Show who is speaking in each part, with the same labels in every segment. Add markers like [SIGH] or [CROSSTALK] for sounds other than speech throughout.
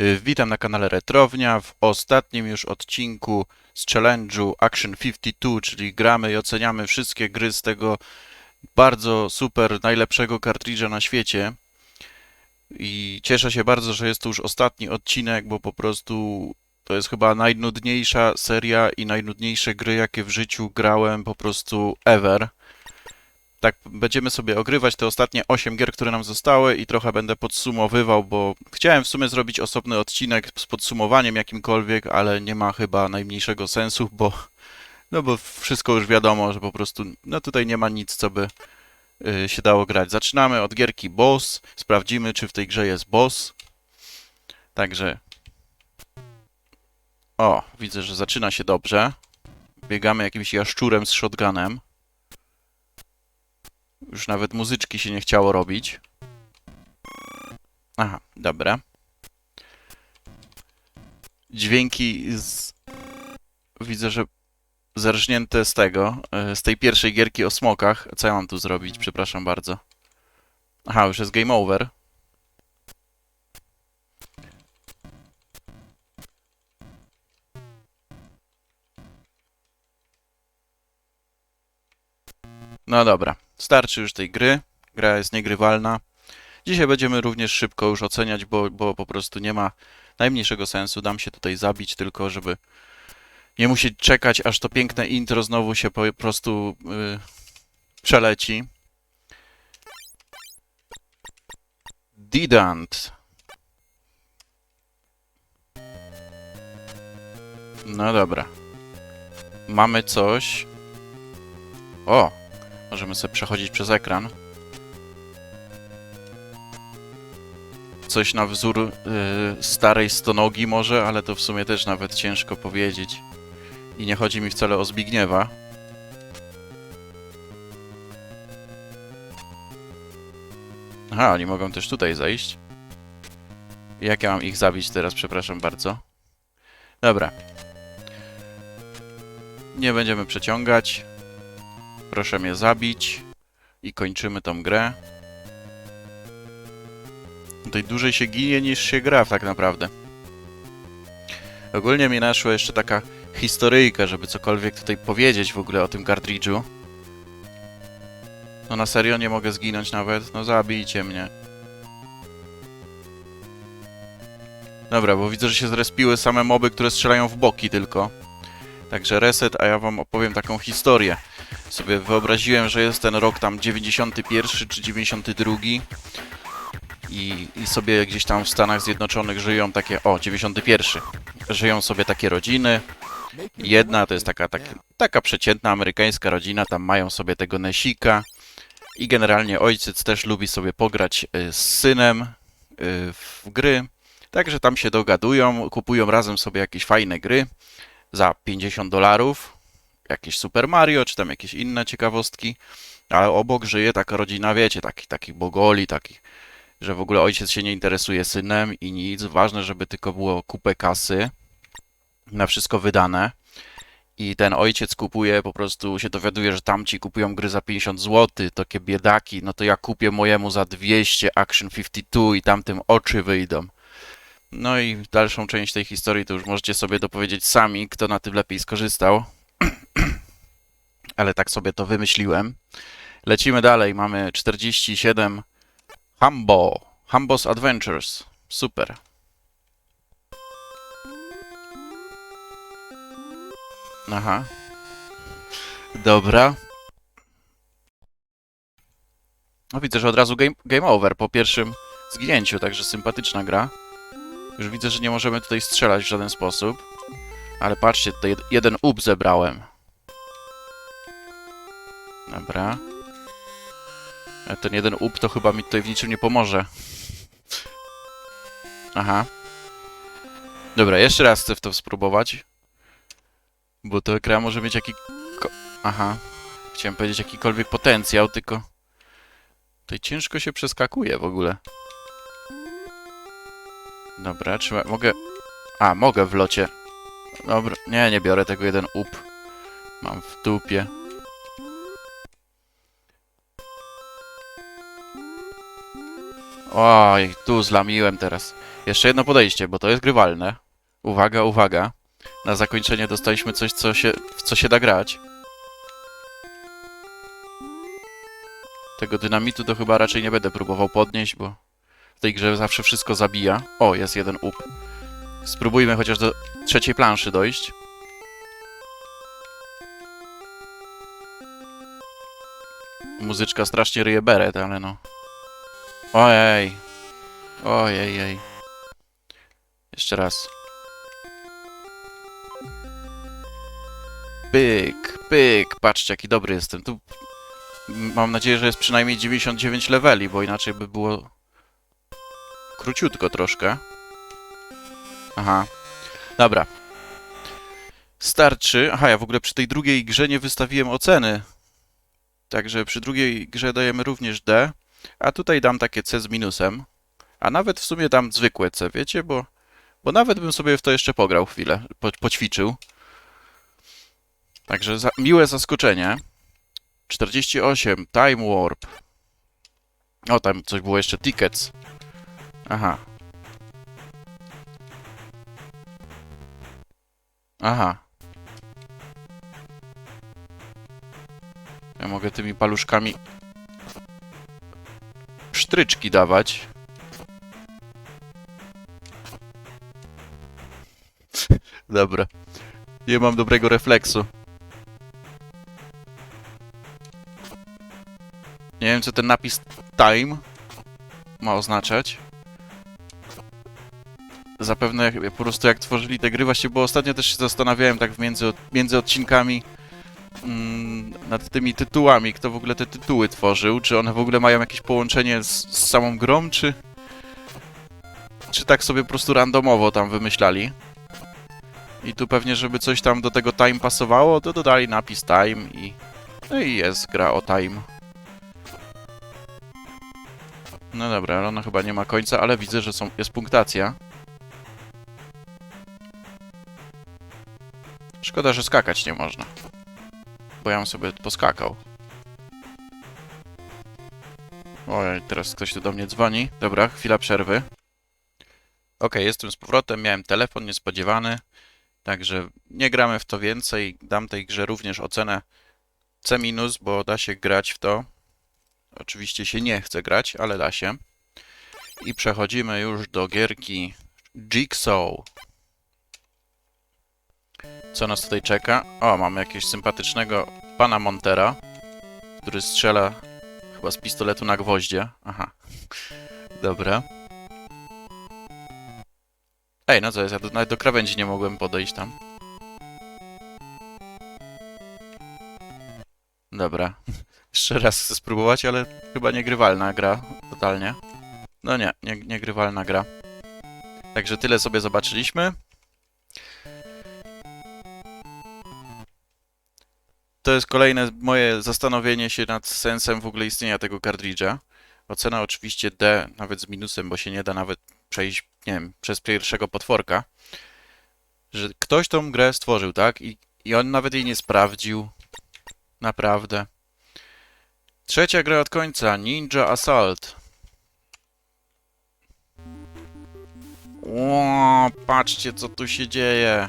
Speaker 1: Y, Witam na kanale Retrownia. W ostatnim już odcinku z challenge'u Action 52, czyli gramy i oceniamy wszystkie gry z tego bardzo super, najlepszego kartridża na świecie. I cieszę się bardzo, że jest to już ostatni odcinek, bo po prostu to jest chyba najnudniejsza seria i najnudniejsze gry, jakie w życiu grałem po prostu ever. Tak, będziemy sobie ogrywać te ostatnie 8 gier, które nam zostały i trochę będę podsumowywał, bo chciałem w sumie zrobić osobny odcinek z podsumowaniem jakimkolwiek, ale nie ma chyba najmniejszego sensu, bo no bo wszystko już wiadomo, że po prostu no tutaj nie ma nic, co by y, się dało grać. Zaczynamy od gierki Boss. Sprawdzimy, czy w tej grze jest boss. Także o, widzę, że zaczyna się dobrze. Biegamy jakimś jaszczurem z shotgunem. Już nawet muzyczki się nie chciało robić. Aha, dobra. Dźwięki z... Widzę, że zerżnięte z tego, e, z tej pierwszej gierki o smokach. Co ja mam tu zrobić? Przepraszam bardzo. Aha, już jest game over. No dobra, starczy już tej gry. Gra jest niegrywalna. Dzisiaj będziemy również szybko już oceniać, bo, bo po prostu nie ma najmniejszego sensu. Dam się tutaj zabić, tylko żeby nie musieć czekać, aż to piękne intro znowu się po prostu yy, przeleci. Didant. No dobra. Mamy coś. O! Możemy sobie przechodzić przez ekran. Coś na wzór y, starej stonogi może, ale to w sumie też nawet ciężko powiedzieć. I nie chodzi mi wcale o Zbigniewa. Aha, oni mogą też tutaj zejść. Jak ja mam ich zabić teraz, przepraszam bardzo. Dobra. Nie będziemy przeciągać. Proszę mnie zabić. I kończymy tą grę. Tutaj dłużej się ginie niż się gra tak naprawdę. Ogólnie mi naszła jeszcze taka historyjka, żeby cokolwiek tutaj powiedzieć w ogóle o tym kartridżu. No na serio nie mogę zginąć nawet? No zabijcie mnie. Dobra, bo widzę, że się zrespiły same moby, które strzelają w boki tylko. Także reset, a ja wam opowiem taką historię. Sobie wyobraziłem, że jest ten rok tam 91 czy 92 i, i sobie gdzieś tam w Stanach Zjednoczonych żyją takie, o 91, żyją sobie takie rodziny. Jedna to jest taka, taka, taka przeciętna amerykańska rodzina, tam mają sobie tego Nesika i generalnie ojciec też lubi sobie pograć y, z synem y, w gry. Także tam się dogadują, kupują razem sobie jakieś fajne gry za 50 dolarów, jakieś Super Mario, czy tam jakieś inne ciekawostki, ale obok żyje taka rodzina, wiecie, taki, takich bogoli, takich, że w ogóle ojciec się nie interesuje synem i nic, ważne, żeby tylko było kupę kasy, na wszystko wydane. I ten ojciec kupuje, po prostu się dowiaduje, że tamci kupują gry za 50 zł, takie biedaki, no to ja kupię mojemu za 200 Action 52 i tamtym oczy wyjdą. No i dalszą część tej historii to już możecie sobie dopowiedzieć sami, kto na tym lepiej skorzystał. Ale tak sobie to wymyśliłem. Lecimy dalej. Mamy 47 Hambo. Hambo's Adventures. Super. Aha. Dobra. No widzę, że od razu game, game over po pierwszym zginięciu, także sympatyczna gra. Już widzę, że nie możemy tutaj strzelać w żaden sposób. Ale patrzcie, tutaj jed- jeden up zebrałem. Dobra. Ale ten jeden up to chyba mi tutaj w niczym nie pomoże. Aha. Dobra, jeszcze raz chcę w to spróbować. Bo to gra może mieć jaki... ko- Aha. Chciałem powiedzieć jakikolwiek potencjał, tylko... Tutaj ciężko się przeskakuje w ogóle. Dobra, czy mogę... A, mogę w locie. Dobra, nie, nie biorę tego jeden up. Mam w dupie. Oj, tu zlamiłem teraz. Jeszcze jedno podejście, bo to jest grywalne. Uwaga, uwaga. Na zakończenie dostaliśmy coś, co się, w co się da grać. Tego dynamitu to chyba raczej nie będę próbował podnieść, bo w tej grze zawsze wszystko zabija. O, jest jeden up. Spróbujmy chociaż do trzeciej planszy dojść. Muzyczka strasznie ryje beret, ale no. Ojej. Ojej, jej. Jeszcze raz. Pyk, pyk. Patrzcie, jaki dobry jestem. Tu mam nadzieję, że jest przynajmniej 99 leveli, bo inaczej by było króciutko troszkę. Aha. Dobra. Starczy. Aha, ja w ogóle przy tej drugiej grze nie wystawiłem oceny. Także przy drugiej grze dajemy również D, a tutaj dam takie C z minusem. A nawet w sumie dam zwykłe C, wiecie, bo, bo nawet bym sobie w to jeszcze pograł chwilę, po, poćwiczył. Także za, miłe zaskoczenie. 48, Time Warp. O, tam coś było jeszcze, Tickets. Aha. Aha. Ja mogę tymi paluszkami psztryczki dawać. Dobra. Nie mam dobrego refleksu. Nie wiem, co ten napis time ma oznaczać. Zapewne jak, po prostu jak tworzyli te gry, właśnie, bo ostatnio też się zastanawiałem tak między, między odcinkami mm, nad tymi tytułami, kto w ogóle te tytuły tworzył, czy one w ogóle mają jakieś połączenie z, z samą grą, czy czy tak sobie po prostu randomowo tam wymyślali. I tu pewnie, żeby coś tam do tego time pasowało, to dodali napis time i no i jest gra o time. No dobra, ona chyba nie ma końca, ale widzę, że są, jest punktacja. Szkoda, że skakać nie można. Bo ja bym sobie poskakał. Oj, teraz ktoś tu do mnie dzwoni. Dobra, chwila przerwy. Ok, jestem z powrotem, miałem telefon niespodziewany, także nie gramy w to więcej. Dam tej grze również ocenę C-, bo da się grać w to. Oczywiście się nie chce grać, ale da się. I przechodzimy już do gierki Jigsaw. Co nas tutaj czeka? O, mamy jakiegoś sympatycznego pana Montera, który strzela chyba z pistoletu na gwoździe. Aha. Dobra. Ej, no co jest? Ja do, nawet do krawędzi nie mogłem podejść tam. Dobra. [LAUGHS] Jeszcze raz chcę spróbować, ale chyba niegrywalna gra. Totalnie. No nie, nie, niegrywalna gra. Także tyle sobie zobaczyliśmy. To jest kolejne moje zastanowienie się nad sensem w ogóle istnienia tego kartridża. Ocena oczywiście D, nawet z minusem, bo się nie da nawet przejść, nie wiem, przez pierwszego potworka. Że ktoś tą grę stworzył, tak? I, i on nawet jej nie sprawdził. Naprawdę. Trzecia gra od końca, Ninja Assault. Ło, patrzcie co tu się dzieje.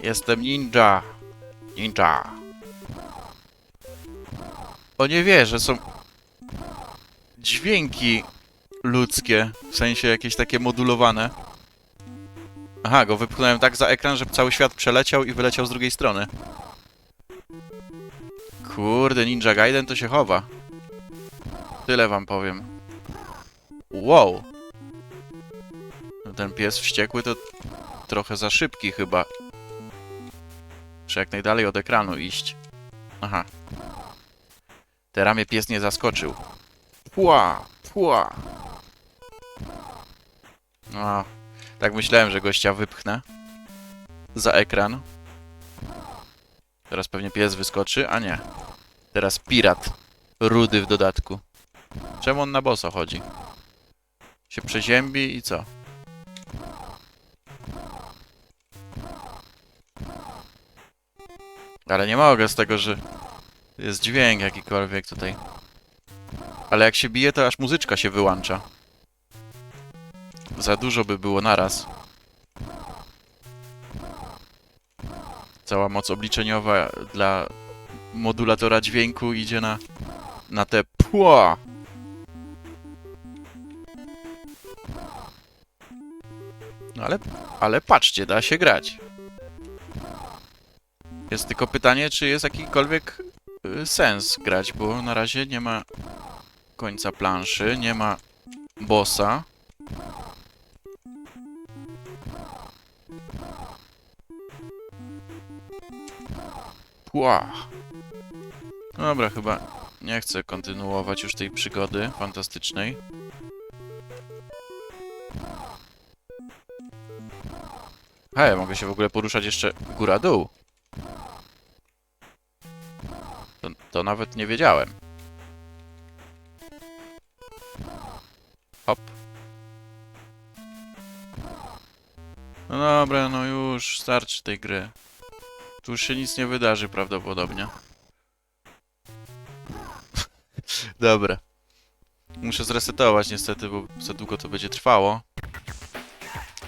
Speaker 1: Jestem ninja. Ninja. O nie wierzę, są dźwięki ludzkie, w sensie jakieś takie modulowane. Aha, go wypchnąłem tak za ekran, że cały świat przeleciał i wyleciał z drugiej strony. Kurde, Ninja Gaiden to się chowa. Tyle wam powiem. Wow. Ten pies wściekły to trochę za szybki chyba. Muszę jak najdalej od ekranu iść. Aha. Te ramię pies nie zaskoczył. Pła, pła. No, tak myślałem, że gościa wypchnę. Za ekran. Teraz pewnie pies wyskoczy, a nie. Teraz pirat. Rudy w dodatku. Czemu on na boso chodzi? Się przeziębi i co? Ale nie mogę z tego, że jest dźwięk jakikolwiek tutaj. Ale jak się bije, to aż muzyczka się wyłącza. Za dużo by było naraz. Cała moc obliczeniowa dla modulatora dźwięku idzie na, na te pła. No ale, ale patrzcie, da się grać. Jest tylko pytanie, czy jest jakikolwiek y, sens grać, bo na razie nie ma końca planszy, nie ma bossa. Pła. Dobra, chyba nie chcę kontynuować już tej przygody fantastycznej. Hej, mogę się w ogóle poruszać jeszcze góra-dół. To, to nawet nie wiedziałem. Hop. No dobra, no już starczy tej gry. Tu się nic nie wydarzy prawdopodobnie. [LAUGHS] Dobra. Muszę zresetować niestety, bo za długo to będzie trwało.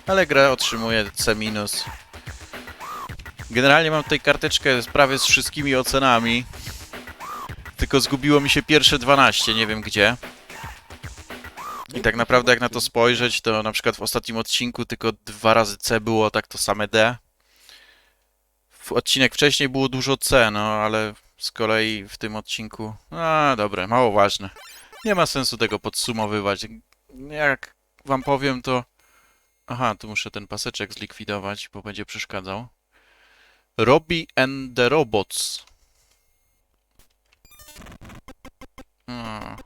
Speaker 1: Ale gra otrzymuje C-. Generalnie mam tutaj karteczkę prawie z wszystkimi ocenami. Tylko zgubiło mi się pierwsze 12, nie wiem gdzie. I tak naprawdę jak na to spojrzeć, to na przykład w ostatnim odcinku tylko dwa razy C było, tak to same D. W odcinek wcześniej było dużo C, no ale z kolei w tym odcinku... A, dobra, mało ważne. Nie ma sensu tego podsumowywać. Jak wam powiem, to... Aha, tu muszę ten paseczek zlikwidować, bo będzie przeszkadzał. Robbie and the Robots. A.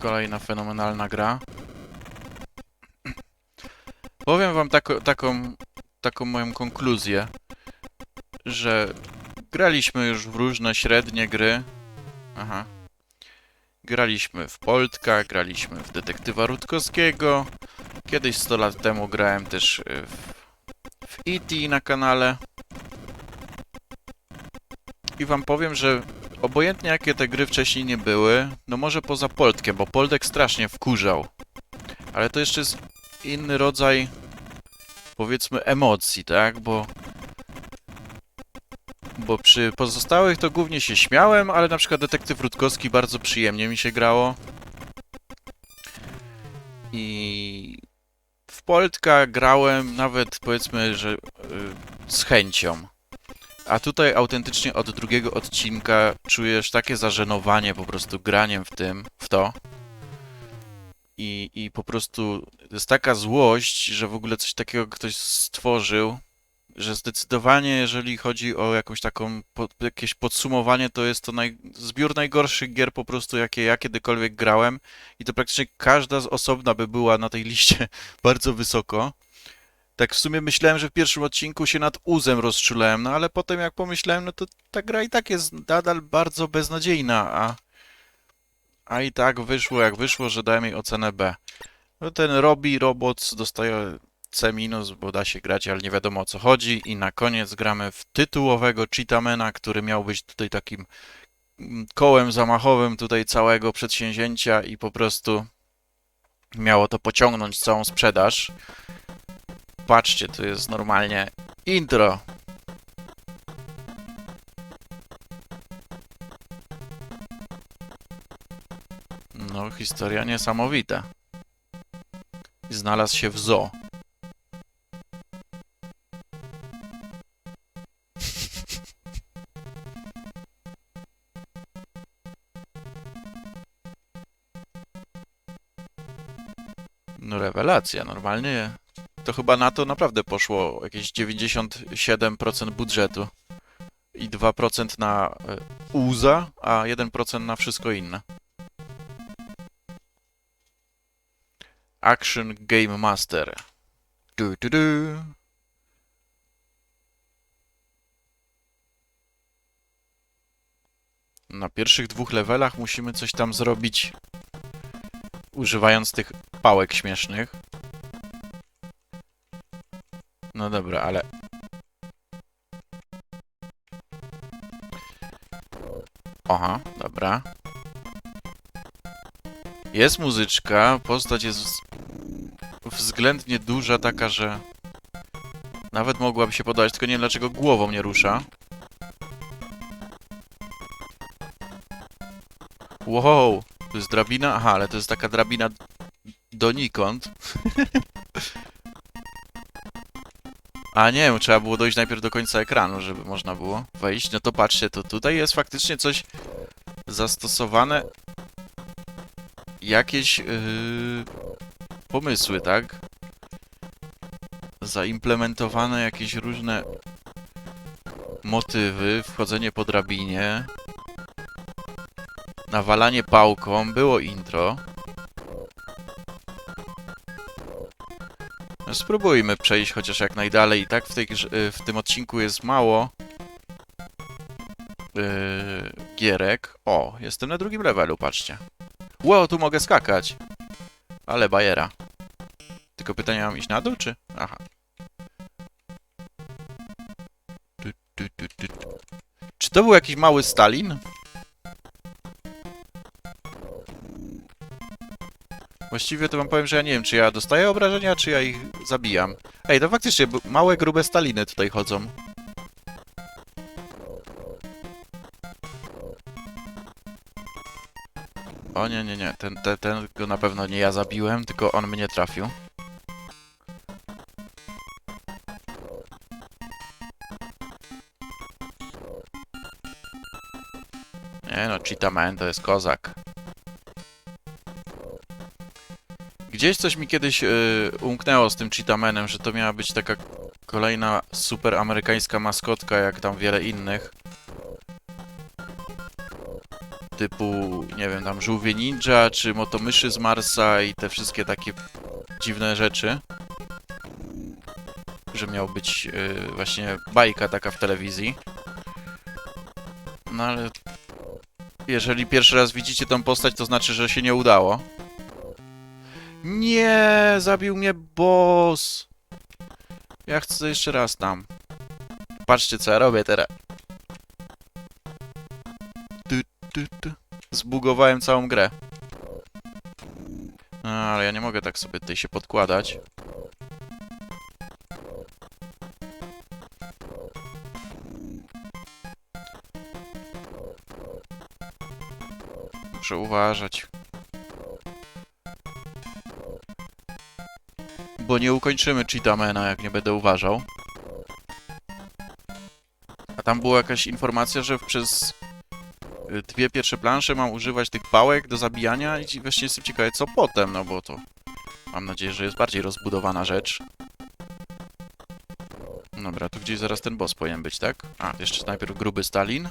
Speaker 1: Kolejna fenomenalna gra. Powiem wam tako, taką, taką moją konkluzję, że graliśmy już w różne średnie gry. Aha. Graliśmy w Poltka, graliśmy w Detektywa Rutkowskiego. Kiedyś 100 lat temu grałem też y, w, w E.T. na kanale. I wam powiem, że obojętnie jakie te gry wcześniej nie były, no może poza Poltkiem, bo Poltek strasznie wkurzał. Ale to jeszcze jest inny rodzaj, powiedzmy, emocji, tak? Bo bo przy pozostałych to głównie się śmiałem, ale na przykład Detektyw Rutkowski bardzo przyjemnie mi się grało. I w Poltka grałem nawet powiedzmy, że y, z chęcią. A tutaj autentycznie od drugiego odcinka czujesz takie zażenowanie po prostu graniem w tym, w to. I, I po prostu jest taka złość, że w ogóle coś takiego ktoś stworzył, że zdecydowanie, jeżeli chodzi o jakąś taką, po, jakieś podsumowanie, to jest to naj, zbiór najgorszych gier po prostu, jakie ja kiedykolwiek grałem i to praktycznie każda z osobna by była na tej liście [LAUGHS] bardzo wysoko. Tak w sumie myślałem, że w pierwszym odcinku się nad uzem rozczulałem, no ale potem jak pomyślałem, no to ta gra i tak jest nadal bardzo beznadziejna, a, a i tak wyszło jak wyszło, że dałem jej ocenę B. No ten Robi Robots dostaje C-, bo da się grać, ale nie wiadomo o co chodzi. I na koniec gramy w tytułowego Cheatamena, który miał być tutaj takim mm, kołem zamachowym tutaj całego przedsięwzięcia i po prostu miało to pociągnąć całą sprzedaż. Patrzcie, to jest normalnie intro. No, historia niesamowita. I znalazł się w zoo. [LAUGHS] No rewelacja, normalnie to chyba na to naprawdę poszło jakieś 97% budżetu i 2% na e, uza, a 1% na wszystko inne. Action Game Master. Du, du, du. Na pierwszych dwóch levelach musimy coś tam zrobić używając tych pałek śmiesznych. No dobra, ale... Aha, dobra. Jest muzyczka, postać jest względnie duża, taka, że nawet mogłaby się podać, tylko nie wiem dlaczego głową nie rusza. Wow, to jest drabina? Aha, ale to jest taka drabina donikąd. [LAUGHS] A nie, trzeba było dojść najpierw do końca ekranu, żeby można było wejść. No to patrzcie, to tutaj jest faktycznie coś zastosowane. Jakieś yy, pomysły, tak? Zaimplementowane jakieś różne motywy, wchodzenie po drabinie, nawalanie pałką, było intro. Spróbujmy przejść chociaż jak najdalej. I tak w, tej, y, w tym odcinku jest mało yy, gierek. O, jestem na drugim levelu, patrzcie. Wow, tu mogę skakać. Ale bajera. Tylko pytanie, mam iść na dół, czy... Aha. Czy to był jakiś mały Stalin? Właściwie to wam powiem, że ja nie wiem, czy ja dostaję obrażenia, czy ja ich zabijam. Ej, to faktycznie małe, grube Staliny tutaj chodzą. O nie, nie, nie, ten, ten, ten go na pewno nie ja zabiłem, tylko on mnie trafił. Nie no, Cheetah Man to jest kozak. Gdzieś coś mi kiedyś y, umknęło z tym Cheetahmanem, że to miała być taka kolejna super amerykańska maskotka, jak tam wiele innych. Typu, nie wiem, tam żółwie ninja, czy motomyszy z Marsa i te wszystkie takie dziwne rzeczy. Że miał być y, właśnie bajka taka w telewizji. No ale... Jeżeli pierwszy raz widzicie tą postać, to znaczy, że się nie udało. Nie, zabił mnie boss. Ja chcę jeszcze raz tam. Patrzcie, co ja robię teraz. Zbugowałem całą grę. No, ale ja nie mogę tak sobie tutaj się podkładać. Muszę uważać. Bo nie ukończymy Cheetamana, jak nie będę uważał. A tam była jakaś informacja, że przez y, dwie pierwsze plansze mam używać tych pałek do zabijania i właśnie jestem ciekawy, co potem, no bo to mam nadzieję, że jest bardziej rozbudowana rzecz. Dobra, tu gdzieś zaraz ten boss powinien być, tak? A, jeszcze najpierw gruby Stalin.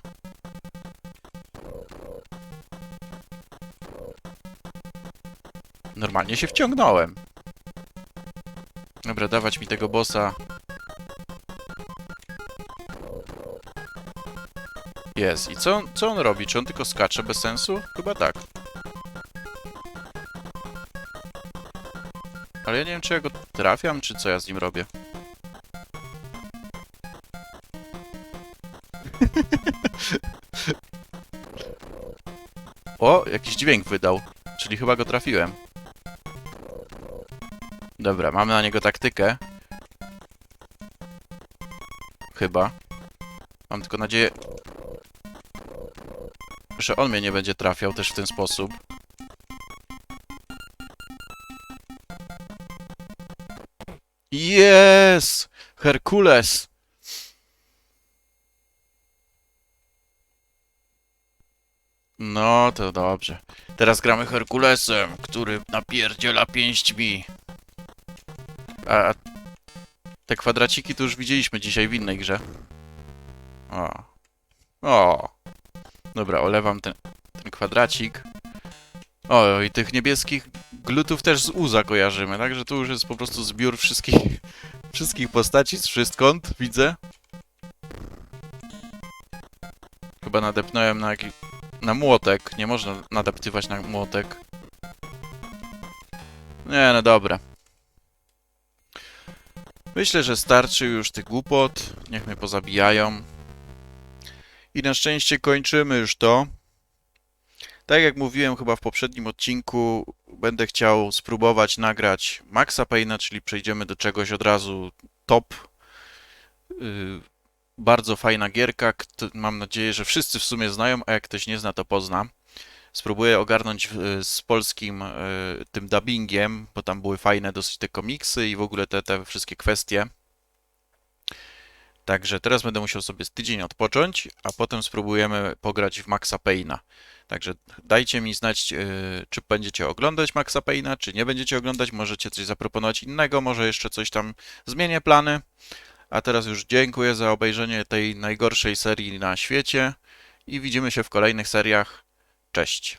Speaker 1: Normalnie się wciągnąłem. Dobra, dawać mi tego bossa. Jest. I co, on- co on robi? Czy on tylko skacze bez sensu? Chyba tak. Ale ja nie wiem, czy ja go trafiam, czy co ja z nim robię. [LAUGHS] o, jakiś dźwięk wydał. Czyli chyba go trafiłem. Dobra, mamy na niego taktykę. Chyba. Mam tylko nadzieję, że on mnie nie będzie trafiał też w ten sposób. Yes! Herkules! No, to dobrze. Teraz gramy Herkulesem, który napierdziela pięśćmi. A, te kwadraciki to już widzieliśmy dzisiaj w innej grze. O. O. Dobra, olewam ten, ten kwadracik. O, i tych niebieskich glutów też z Uza kojarzymy, także tu już jest po prostu zbiór wszystkich, [LAUGHS] wszystkich postaci z wszystkąd, widzę. Chyba nadepnąłem na jakiś... na młotek. Nie można nadeptywać na młotek. Nie, no dobra. Myślę, że starczy już tych głupot. Niech mnie pozabijają. I na szczęście kończymy już to. Tak jak mówiłem chyba w poprzednim odcinku, będę chciał spróbować nagrać Maxa Payne'a, czyli przejdziemy do czegoś od razu top. Yy, Bardzo fajna gierka, mam nadzieję, że wszyscy w sumie znają, a jak ktoś nie zna, to pozna. Spróbuję ogarnąć y, z polskim y, tym dubbingiem, bo tam były fajne dosyć te komiksy i w ogóle te, te wszystkie kwestie. Także teraz będę musiał sobie tydzień odpocząć, a potem spróbujemy pograć w Maxa Payne'a. Także dajcie mi znać, yy, czy będziecie oglądać Maxa Payne'a, czy nie będziecie oglądać. Możecie coś zaproponować innego, może jeszcze coś tam zmienię plany. A teraz już dziękuję za obejrzenie tej najgorszej serii na świecie i widzimy się w kolejnych seriach. Cześć.